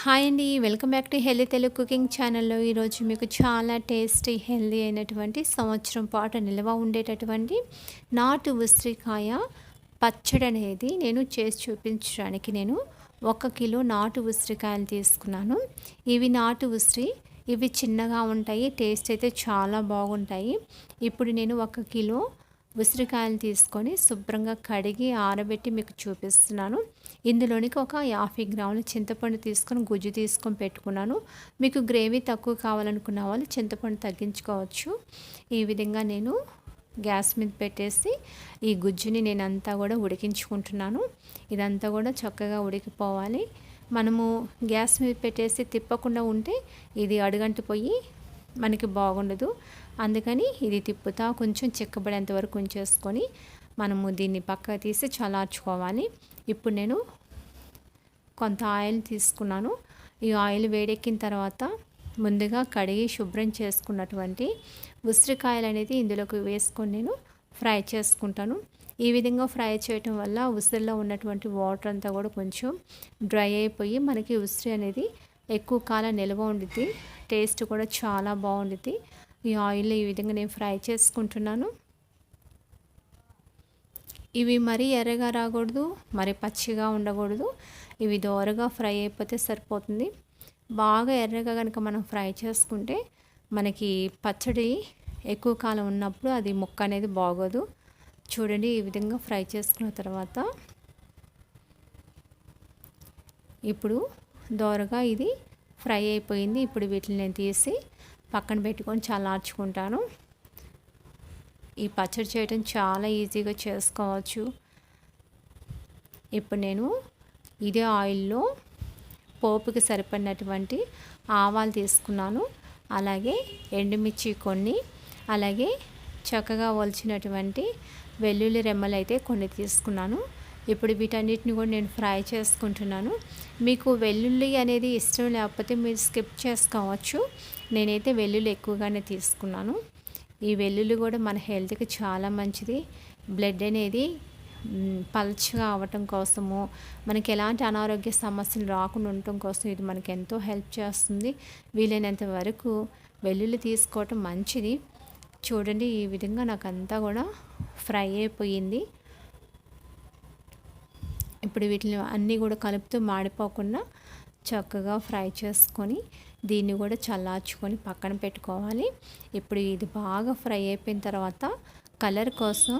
Hi అండి welcome back to healthy Telugu cooking ఛానల్లో. ఈరోజు మీకు చాలా టేస్టీ హెల్దీ అయినటువంటి సంవత్సరం పాటు నిల్వ ఉండేటటువంటి నాటు ఉసిరికాయ పచ్చడి అనేది నేను చేసి చూపించడానికి నేను ఒక కిలో నాటు ఉసిరికాయలు తీసుకున్నాను. ఇవి నాటు ఉసిరి ఇవి చిన్నగా ఉంటాయి టేస్ట్ అయితే చాలా బాగుంటాయి. ఇప్పుడు నేను ఒక కిలో ఉసిరికాయలు తీసుకొని శుభ్రంగా కడిగి ఆరబెట్టి మీకు చూపిస్తున్నాను. ఇందులోనికి ఒక యాభై గ్రాముల చింతపండు తీసుకొని గుజ్జు తీసుకొని పెట్టుకున్నాను. మీకు గ్రేవీ తక్కువ కావాలనుకున్న వాళ్ళు చింతపండు తగ్గించుకోవచ్చు. ఈ విధంగా నేను గ్యాస్ మీద పెట్టేసి ఈ గుజ్జుని నేను అంతా కూడా ఉడికించుకుంటున్నాను. ఇదంతా కూడా చక్కగా ఉడికిపోవాలి. మనము గ్యాస్ మీద పెట్టేసి తిప్పకుండా ఉంటే ఇది అడుగంటిపోయి మనకి బాగుండదు. అందుకని ఇది తిప్పుతా కొంచెం చిక్కబడేంత వరకు ఉంచేసుకొని మనము దీన్ని పక్కకు తీసి చల్లార్చుకోవాలి. ఇప్పుడు నేను కొంత ఆయిల్ తీసుకున్నాను. ఈ ఆయిల్ వేడెక్కిన తర్వాత ముందుగా కడిగి శుభ్రం చేసుకున్నటువంటి ఉసిరికాయలు అనేది ఇందులోకి వేసుకొని నేను ఫ్రై చేసుకుంటాను. ఈ విధంగా ఫ్రై చేయటం వల్ల ఉసిరిలో ఉన్నటువంటి వాటర్ అంతా కూడా కొంచెం డ్రై అయిపోయి మనకి ఉసిరి అనేది ఎక్కువ కాలం నిల్వ ఉండిద్ది టేస్ట్ కూడా చాలా బాగుండిద్ది. ఈ ఆయిల్ ఈ విధంగా నేను ఫ్రై చేసుకుంటున్నాను. ఇవి మరీ ఎర్రగా రాకూడదు మరి పచ్చిగా ఉండకూడదు. ఇవి దోరగా ఫ్రై అయిపోతే సరిపోతుంది. బాగా ఎర్రగా కనుక మనం ఫ్రై చేసుకుంటే మనకి పచ్చడి ఎక్కువ కాలం ఉన్నప్పుడు అది ముక్క అనేది బాగోదు. చూడండి ఈ విధంగా ఫ్రై చేసుకున్న తర్వాత ఇప్పుడు దోరగా ఇది ఫ్రై అయిపోయింది. ఇప్పుడు వీటిని నేను తీసి పక్కన పెట్టుకొని చల్లార్చుకుంటాను. ఈ పచ్చడి చేయడం చాలా ఈజీగా చేసుకోవచ్చు. ఇప్పుడు నేను ఇదే ఆయిల్లో పోపుకి సరిపడినటువంటి ఆవాలు తీసుకున్నాను. అలాగే ఎండుమిర్చి కొన్ని అలాగే చక్కగా ఒలిచినటువంటి వెల్లుల్లి రెమ్మలు అయితే కొన్ని తీసుకున్నాను. ఇప్పుడు వీటన్నిటిని కూడా నేను ఫ్రై చేసుకుంటున్నాను. మీకు వెల్లుల్లి అనేది ఇష్టం లేకపోతే మీరు స్కిప్ చేసుకోవచ్చు. నేనైతే వెల్లుల్లి ఎక్కువగానే తీసుకున్నాను. ఈ వెల్లుల్లి కూడా మన హెల్త్కి చాలా మంచిది. బ్లడ్ అనేది పల్చగా అవ్వటం కోసము మనకి ఎలాంటి అనారోగ్య సమస్యలు రాకుండా ఉండటం కోసం ఇది మనకి ఎంతో హెల్ప్ చేస్తుంది. వీలైనంత వరకు వెల్లుల్లి తీసుకోవటం మంచిది. చూడండి ఈ విధంగా నాకు అంతా కూడా ఫ్రై అయిపోయింది. ఇప్పుడు వీటిని అన్నీ కూడా కలుపుతూ మాడిపోకుండా చక్కగా ఫ్రై చేసుకొని దీన్ని కూడా చల్లార్చుకొని పక్కన పెట్టుకోవాలి. ఇప్పుడు ఇది బాగా ఫ్రై అయిపోయిన తర్వాత కలర్ కోసం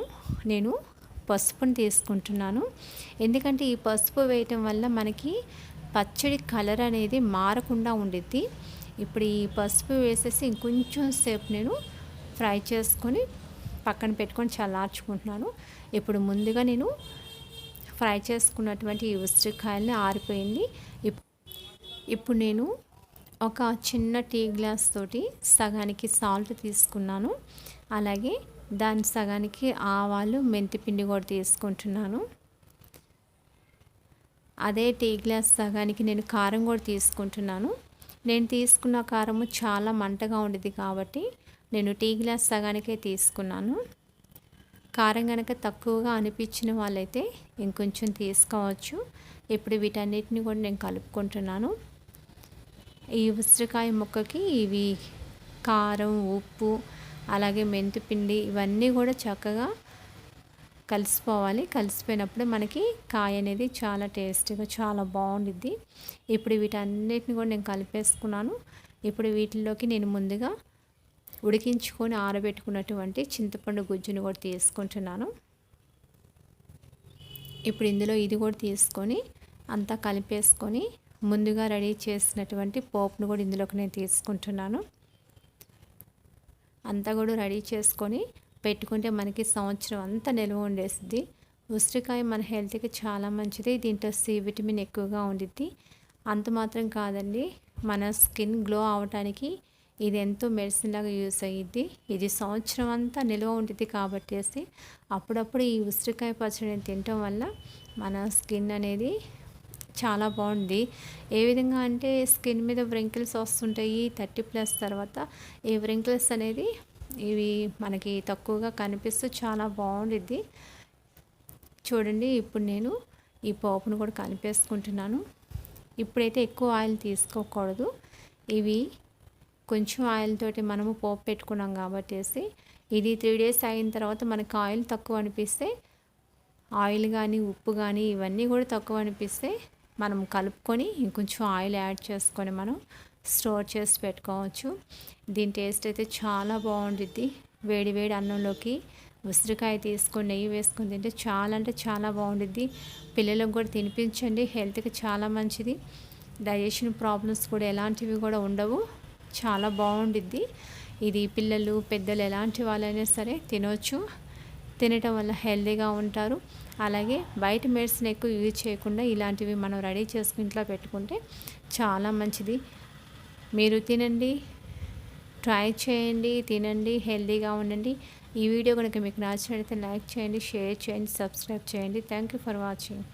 నేను పసుపుని తీసుకుంటున్నాను. ఎందుకంటే ఈ పసుపు వేయటం వల్ల మనకి పచ్చడి కలర్ అనేది మారకుండా ఉండిద్ది. ఇప్పుడు ఈ పసుపు వేసేసి ఇంకొంచెం సేపు నేను ఫ్రై చేసుకొని పక్కన పెట్టుకొని చల్లార్చుకుంటున్నాను. ఇప్పుడు ముందుగా నేను ఫ్రై చేసుకున్నటువంటి ఈ ఉసిరికాయల్ని ఆరిపోయింది. ఇప్పుడు నేను ఒక చిన్న టీ గ్లాస్ తోటి సగానికి సాల్ట్ తీసుకున్నాను. అలాగే దాని సగానికి ఆవాలు మెంతిపిండి కూడా తీసుకుంటున్నాను. అదే టీ గ్లాస్ సగానికి నేను కారం కూడా తీసుకుంటున్నాను. నేను తీసుకున్న కారము చాలా మంటగా ఉండేది కాబట్టి నేను టీ గ్లాస్ సగానికే తీసుకున్నాను. కారం కనుక తక్కువగా అనిపించిన వాళ్ళైతే ఇంకొంచెం తీసుకోవచ్చు. ఇప్పుడు వీటన్నిటిని కూడా నేను కలుపుకుంటున్నాను. ఈ ఉసిరికాయ ముక్కకి ఇవి కారం ఉప్పు అలాగే మెంతిపిండి ఇవన్నీ కూడా చక్కగా కలిసిపోవాలి. కలిసిపోయినప్పుడు మనకి కాయ అనేది చాలా టేస్టీగా చాలా బాగుండిద్ది. ఇప్పుడు వీటన్నిటిని కూడా నేను కలిపేసుకున్నాను. ఇప్పుడు వీటిల్లోకి నేను ముందుగా ఉడికించుకొని ఆరబెట్టుకున్నటువంటి చింతపండు గుజ్జును కూడా తీసుకుంటున్నాను. ఇప్పుడు ఇందులో ఇది కూడా తీసుకొని అంతా కలిపేసుకొని ముందుగా రెడీ చేసినటువంటి పోపును కూడా ఇందులోకి నేను తీసుకుంటున్నాను. అంతా కూడా రెడీ చేసుకొని పెట్టుకుంటే మనకి సంవత్సరం అంతా నిల్వ ఉండేస్తుంది ఉసిరికాయ మన హెల్త్కి చాలా మంచిది దీంట్లో సి విటమిన్ ఎక్కువగా ఉండిద్ది. అంత మాత్రం కాదండి మన స్కిన్ గ్లో అవడానికి ఇది ఎంతో మెడిసిన్ లాగా యూస్ అయ్యిద్ది. ఇది సంవత్సరం అంతా నిల్వ ఉంటుంది కాబట్టి అప్పుడప్పుడు ఈ ఉసిరికాయ పచ్చడిని తినటం వల్ల మన స్కిన్ అనేది చాలా బాగుంది. ఏ విధంగా అంటే స్కిన్ మీద వ్రింకిల్స్ వస్తుంటాయి థర్టీ ప్లస్ తర్వాత ఈ వ్రింకిల్స్ అనేది ఇవి మనకి తక్కువగా కనిపిస్తూ చాలా బాగుండిద్ది. చూడండి ఇప్పుడు నేను ఈ పోపును కూడా కలిపేసుకుంటున్నాను. ఇప్పుడైతే ఎక్కువ ఆయిల్ తీసుకోకూడదు. ఇవి కొంచెం ఆయిల్ తోటి మనము పోపు పెట్టుకున్నాం కాబట్టి ఇది త్రీ డేస్ అయిన తర్వాత మనకు ఆయిల్ తక్కువ అనిపిస్తే ఆయిల్ కానీ ఉప్పు కానీ ఇవన్నీ కూడా తక్కువ అనిపిస్తే మనం కలుపుకొని ఇంకొంచెం ఆయిల్ యాడ్ చేసుకొని మనం స్టోర్ చేసి పెట్టుకోవచ్చు. దీని టేస్ట్ అయితే చాలా బాగుంటుంది వేడి వేడి అన్నంలోకి ఉసిరికాయ తీసుకొని నెయ్యి వేసుకొని తింటే చాలా అంటే చాలా బాగుంటుంది పిల్లలకు కూడా తినిపించండి. హెల్త్కి చాలా మంచిది. డైజెషన్ ప్రాబ్లమ్స్ కూడా ఎలాంటివి కూడా ఉండవు. చాలా బాగుండిద్ది. ఇది పిల్లలు పెద్దలు ఎలాంటి వాళ్ళైనా సరే తినవచ్చు తినటం వల్ల హెల్తీగా ఉంటారు. అలాగే బయట మెడిసిన్ ఎక్కువ యూజ్ చేయకుండా ఇలాంటివి మనం రెడీ చేసుకుని ఇంట్లో పెట్టుకుంటే చాలా మంచిది. మీరు తినండి ట్రై చేయండి తినండి హెల్తీగా ఉండండి. ఈ వీడియో కనుక మీకు నచ్చినట్లయితే లైక్ చేయండి షేర్ చేయండి సబ్స్క్రైబ్ చేయండి. Thank you for watching.